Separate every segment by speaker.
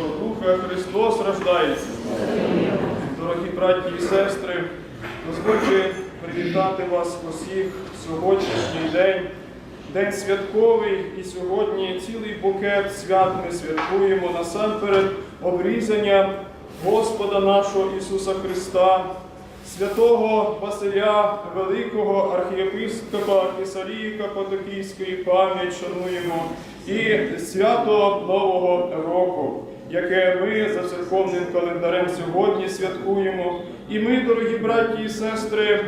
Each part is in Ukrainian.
Speaker 1: наука, Христос рождається. Дорогі браті і сестри, дозвольте привітати вас усіх сьогоднішній день, день святковий, і сьогодні цілий букет свят ми святкуємо. Насамперед обрізання Господа нашого Ісуса Христа, святого Василя Великого архієпископа Кесарії Капотокійської пам'ять шануємо і свято Нового року, яке ми за церковним календарем сьогодні святкуємо. І ми, дорогі браті і сестри,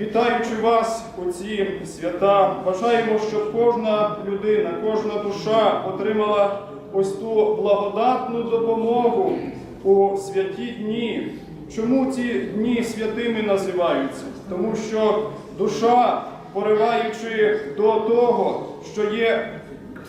Speaker 1: вітаючи вас у ці свята, бажаємо, щоб кожна людина, кожна душа отримала ось ту благодатну допомогу у святі дні. Чому ці дні святими називаються? Тому що душа, пориваючи до того, що є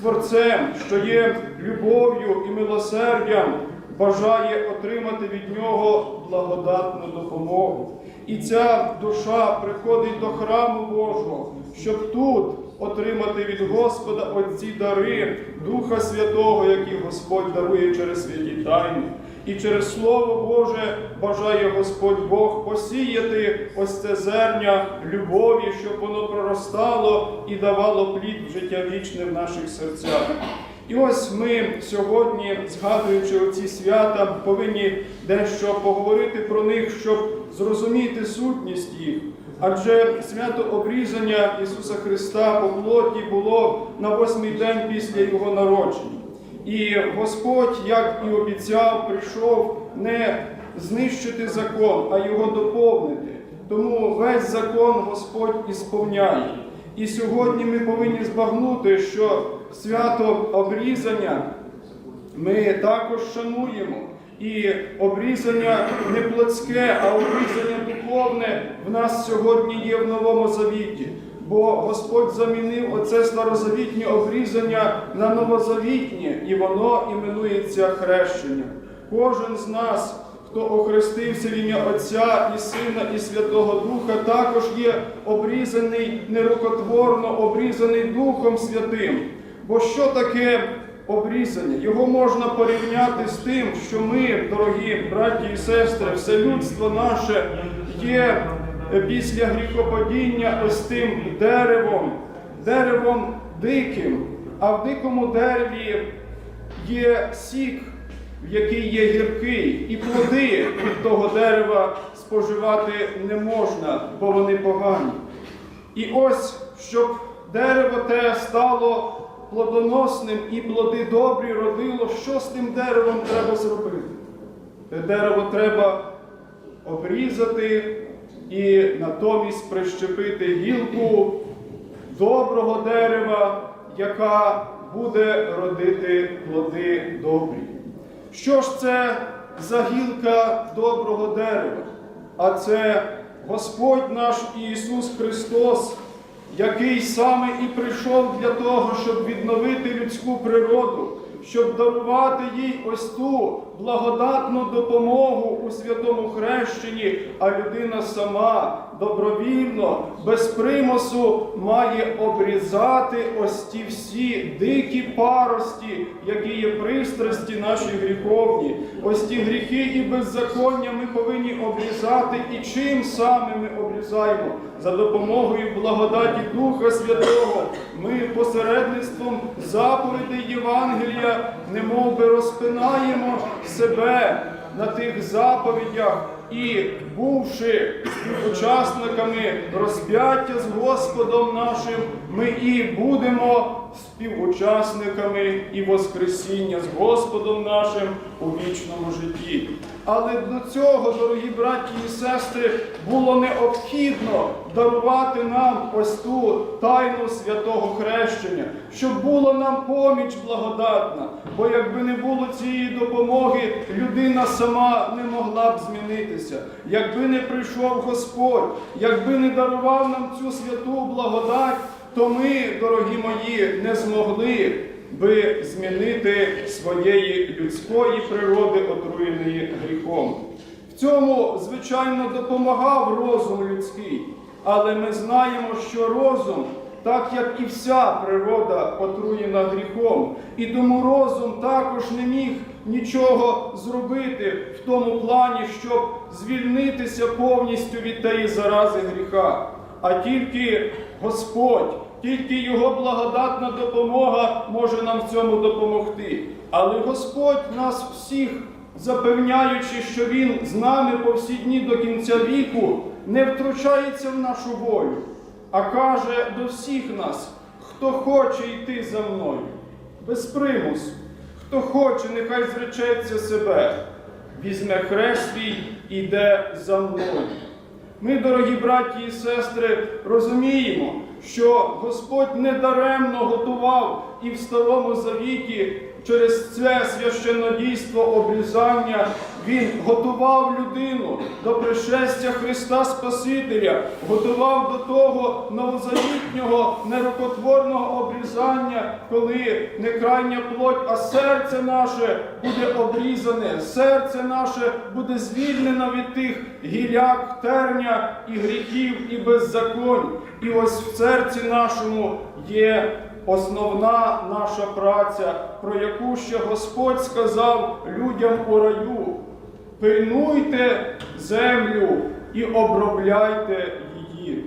Speaker 1: Творцем, що є любов'ю і милосердям, бажає отримати від нього благодатну допомогу. І ця душа приходить до храму Божого, щоб тут отримати від Господа оці дари Духа Святого, які Господь дарує через святі тайни. І через Слово Боже бажає Господь Бог посіяти ось це зерня любові, щоб воно проростало і давало плід в життя вічне в наших серцях. І ось ми сьогодні, згадуючи оці свята, повинні дещо поговорити про них, щоб зрозуміти сутність їх. Адже свято обрізання Ісуса Христа по плоті було на восьмий день після Його народження. І Господь, як і обіцяв, прийшов не знищити закон, а його доповнити. Тому весь закон Господь ісповняє. І сьогодні ми повинні збагнути, що свято обрізання ми також шануємо. І обрізання не плотське, а обрізання духовне в нас сьогодні є в Новому Завіті. Бо Господь замінив оце старозавітнє обрізання на новозавітнє, і воно іменується хрещенням. Кожен з нас, хто охрестився в ім'я Отця і Сина, і Святого Духа, також є обрізаний нерукотворно, обрізаний Духом Святим. Бо що таке обрізання? Його можна порівняти з тим, що ми, дорогі браті і сестри, все людство наше є після гріхопадіння ось тим деревом, деревом диким, а в дикому дереві є сік, в який є гіркий, і плоди від того дерева споживати не можна, бо вони погані. І ось, щоб дерево те стало плодоносним і плоди добрі родило, що з тим деревом треба зробити? Те дерево треба обрізати і натомість прищепити гілку доброго дерева, яка буде родити плоди добрі. Що ж це за гілка доброго дерева? А це Господь наш Ісус Христос, який саме і прийшов для того, щоб відновити людську природу, щоб дарувати їй ось ту благодатну допомогу у святому хрещенні, а людина сама добровільно, без примусу має обрізати ось ті всі дикі парості, які є пристрасті наші гріховні. Ось ті гріхи і беззаконня ми повинні обрізати. І чим саме ми обрізаємо? За допомогою благодаті Духа Святого ми посередництвом заповідей Євангелія немов би розпинаємо себе на тих заповідях і, бувши співучасниками розп'яття з Господом нашим, ми і будемо співучасниками і Воскресіння з Господом нашим у вічному житті. Але до цього, дорогі браті і сестри, було необхідно дарувати нам ось ту тайну святого хрещення, щоб була нам поміч благодатна. Бо якби не було цієї допомоги, людина сама не могла б змінитися. Якби не прийшов Господь, якби не дарував нам цю святу благодать, то ми, дорогі мої, не змогли би змінити своєї людської природи, отруєної гріхом. В цьому, звичайно, допомагав розум людський, але ми знаємо, що розум так як і вся природа отруєна гріхом, і тому розум також не міг нічого зробити в тому плані, щоб звільнитися повністю від тієї зарази гріха. А тільки Господь, тільки Його благодатна допомога може нам в цьому допомогти. Але Господь нас всіх, запевняючи, що Він з нами по всі дні до кінця віку, не втручається в нашу волю, а каже до всіх нас, хто хоче йти за мною, без примусу, хто хоче, нехай зречеться себе, візьме хрест свій і йде за мною. Ми, дорогі браті і сестри, розуміємо, що Господь недаремно готував і в Старому Завіті через це священнодійство обрізання Він готував людину до пришестя Христа Спасителя, готував до того новозавітнього нерукотворного обрізання, коли не крайня плоть, а серце наше буде обрізане, серце наше буде звільнено від тих гіляк, терня і гріхів, і беззаконь. І ось в серці нашому є основна наша праця, про яку ще Господь сказав людям у раю. Пильнуйте землю і обробляйте її.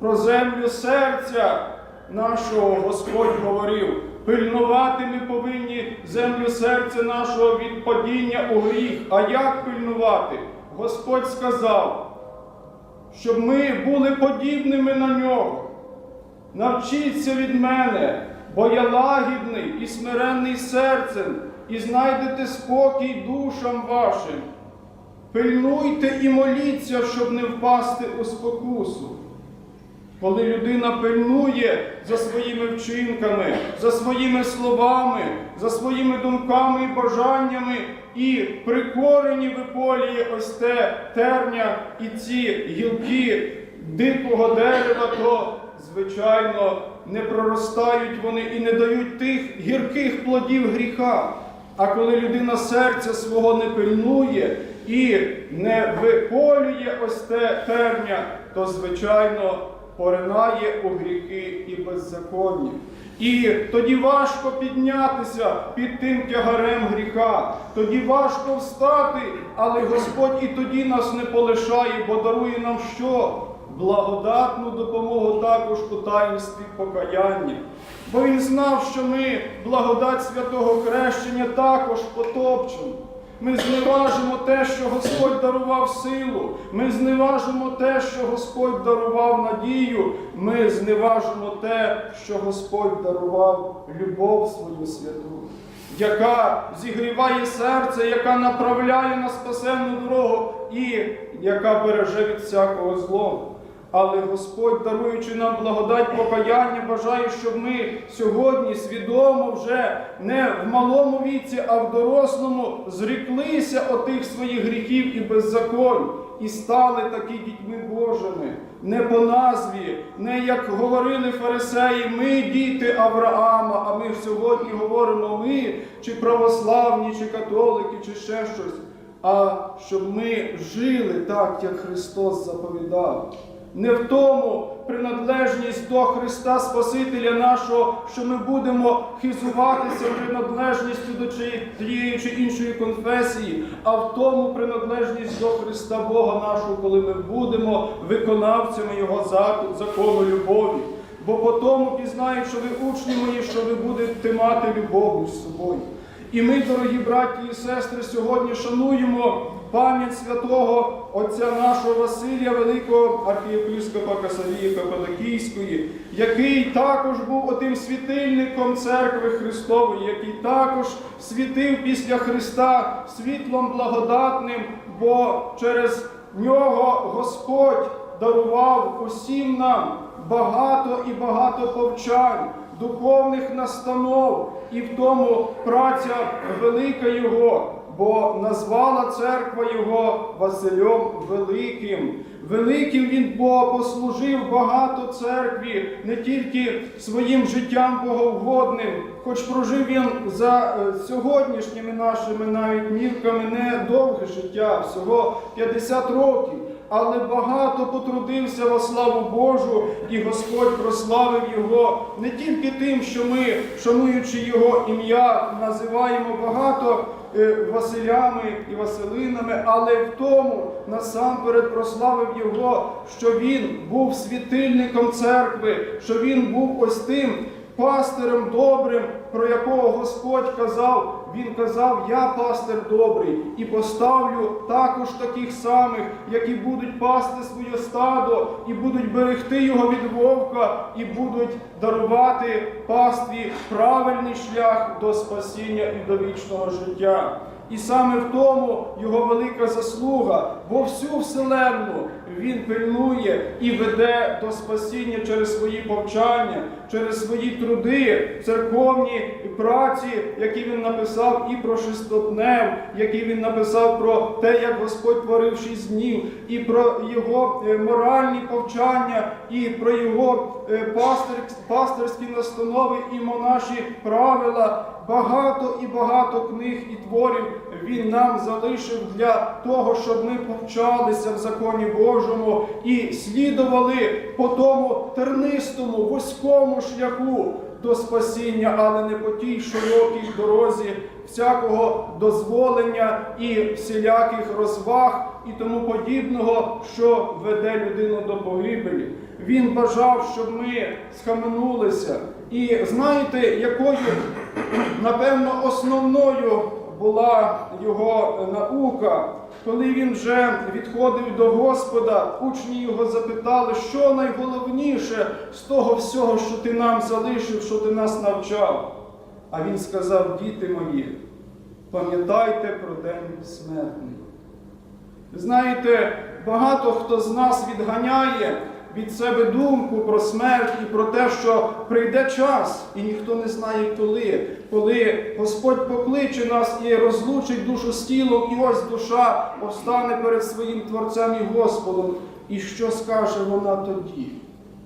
Speaker 1: Про землю серця нашого Господь говорив. Пильнувати ми повинні землю серця нашого від падіння у гріх. А як пильнувати? Господь сказав, щоб ми були подібними на нього. Навчіться від мене, бо я лагідний і смиренний серцем, і знайдете спокій душам вашим. Пильнуйте і моліться, щоб не впасти у спокусу. Коли людина пильнує за своїми вчинками, за своїми словами, за своїми думками і бажаннями, і при корені виполює ось те терня і ці гілки дикого дерева, то, звичайно, не проростають вони і не дають тих гірких плодів гріха. А коли людина серця свого не пильнує і не виколює ось те терня, то, звичайно, поринає у гріхи і беззаконня. І тоді важко піднятися під тим тягарем гріха, тоді важко встати, але Господь і тоді нас не полишає, бо дарує нам що? Благодатну допомогу також у таїнстві покаяння. Бо Він знав, що ми благодать святого хрещення також потопчемо. Ми зневажимо те, що Господь дарував силу. Ми зневажимо те, що Господь дарував надію. Ми зневажимо те, що Господь дарував любов свою святу, яка зігріває серце, яка направляє на спасенну дорогу і яка береже від всякого злого. Але Господь, даруючи нам благодать покаяння, бажає, щоб ми сьогодні свідомо вже не в малому віці, а в дорослому зріклися отих своїх гріхів і беззаконь і стали такі дітьми Божими, не по назві, не як говорили фарисеї, ми діти Авраама, а ми сьогодні говоримо ми, чи православні, чи католики, чи ще щось, а щоб ми жили так, як Христос заповідав. Не в тому приналежність до Христа Спасителя нашого, що ми будемо хизуватися приналежністю до тієї чи іншої конфесії, а в тому приналежність до Христа Бога нашого, коли ми будемо виконавцями Його закону любові. Бо по тому пізнають, що ви учні мої, що ви будете мати любов між собою. І ми, дорогі браті і сестри, сьогодні шануємо пам'ять святого Отця нашого Василія, великого архієпископа Касарії Кападокійської, який також був отим світильником церкви Христової, який також світив після Христа світлом благодатним, бо через нього Господь дарував усім нам багато і багато повчань, духовних настанов, і в тому праця велика Його, бо назвала церква Його Василем Великим. Великим він бо послужив багато церкві, не тільки своїм життям боговгодним, хоч прожив він за е, сьогоднішніми нашими навіть мірками не довге життя, всього 50 років. Але багато потрудився во славу Божу, і Господь прославив його не тільки тим, що ми, шануючи його ім'я, називаємо багато е, Василями і Василинами, але в тому насамперед прославив його, що він був світильником церкви, що він був ось тим пастирем добрим, про якого Господь казав, Він казав, я пастир добрий, і поставлю також таких самих, які будуть пасти своє стадо, і будуть берегти його від вовка, і будуть дарувати пастві правильний шлях до спасіння і до вічного життя. І саме в тому його велика заслуга, бо всю вселенну він пильнує і веде до спасіння через свої повчання, через свої труди, церковні праці, які він написав і про шестоднев, які він написав про те, як Господь творив шість днів, і про його е, моральні повчання, і про його е, пастирські настанови і монаші правила. Багато і багато книг і творів він нам залишив для того, щоб ми повчалися в законі Божому і слідували по тому тернистому, вузькому шляху до спасіння, але не по тій широкій дорозі всякого дозволення і всіляких розваг і тому подібного, що веде людину до погибелі. Він бажав, щоб ми схаменулися. І знаєте, якою, напевно, основною була його наука, коли він вже відходив до Господа, учні його запитали, що найголовніше з того всього, що ти нам залишив, що ти нас навчав. А він сказав, діти мої, пам'ятайте про день смертний. Знаєте, багато хто з нас відганяє від себе думку про смерть і про те, що прийде час, і ніхто не знає коли, коли Господь покличе нас і розлучить душу з тілом, і ось душа постане перед своїм Творцем і Господом. І що скаже вона тоді?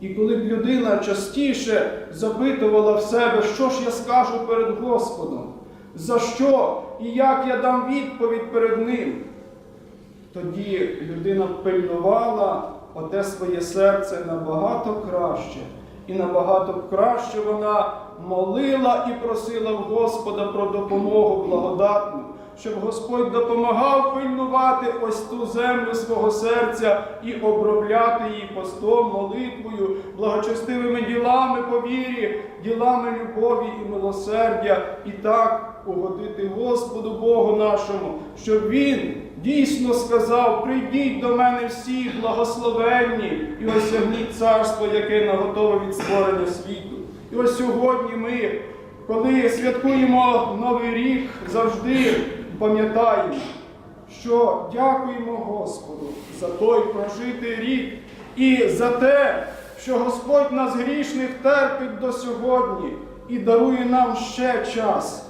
Speaker 1: І коли б людина частіше запитувала в себе, що ж я скажу перед Господом, за що і як я дам відповідь перед Ним, тоді людина пильнувала оте своє серце набагато краще, і набагато краще вона молила і просила в Господа про допомогу благодатну, щоб Господь допомагав пильнувати ось ту землю свого серця і обробляти її постом, молитвою, благочестивими ділами по вірі, ділами любові і милосердя, і так угодити Господу Богу нашому, щоб Він дійсно сказав: прийдіть до мене всі благословенні і осягніть царство, яке наготове від створення світу. І ось сьогодні ми, коли святкуємо Новий рік, завжди пам'ятаємо, що дякуємо Господу за той прожитий рік і за те, що Господь нас грішних терпить до сьогодні і дарує нам ще час.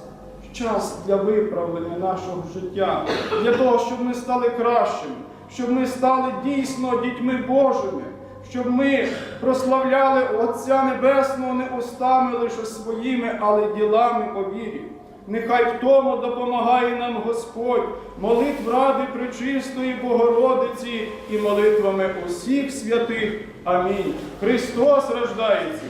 Speaker 1: Час для виправлення нашого життя, для того, щоб ми стали кращими, щоб ми стали дійсно дітьми Божими, щоб ми прославляли Отця Небесного не устами лише своїми, але ділами по вірі. Нехай в тому допомагає нам Господь, молитв ради Пречистої Богородиці і молитвами усіх святих. Амінь. Христос рождається.